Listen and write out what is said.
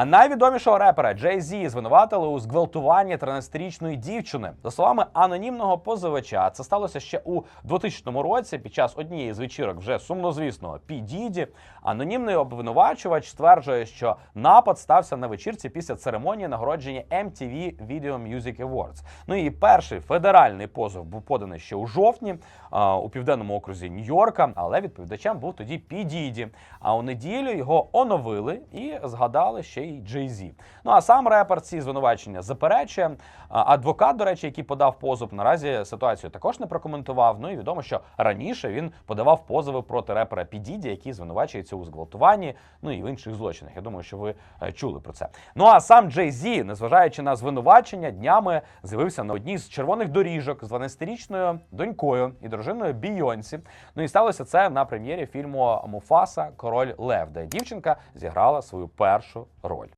А найвідомішого репера Джей Зі звинуватили у зґвалтуванні 13-річної дівчини. За словами анонімного позивача, це сталося ще у 2000 році під час однієї з вечірок вже сумнозвісного Пі Діді. Анонімний обвинувачувач стверджує, що напад стався на вечірці після церемонії нагородження MTV Video Music Awards. Ну і перший федеральний позов був поданий ще у жовтні а, у південному окрузі Нью-Йорка, але відповідачем був тоді Пі Діді. А у неділю його оновили і згадали ще й Джей Зі. Ну а сам репер ці звинувачення заперечує. Адвокат, до речі, який подав позов, наразі ситуацію також не прокоментував. Ну і відомо, що раніше він подавав позови проти репера Пі Діді, який звинувачується у зґвалтуванні, ну і в інших злочинах. Я думаю, що ви е, чули про це. Ну а сам Джей Зі, незважаючи на звинувачення, днями з'явився на одній з червоних доріжок з 12-річною донькою і дружиною Бійонсі. Ну і сталося це на прем'єрі фільму Муфаса Король Лев, де дівчинка зіграла свою першу роль.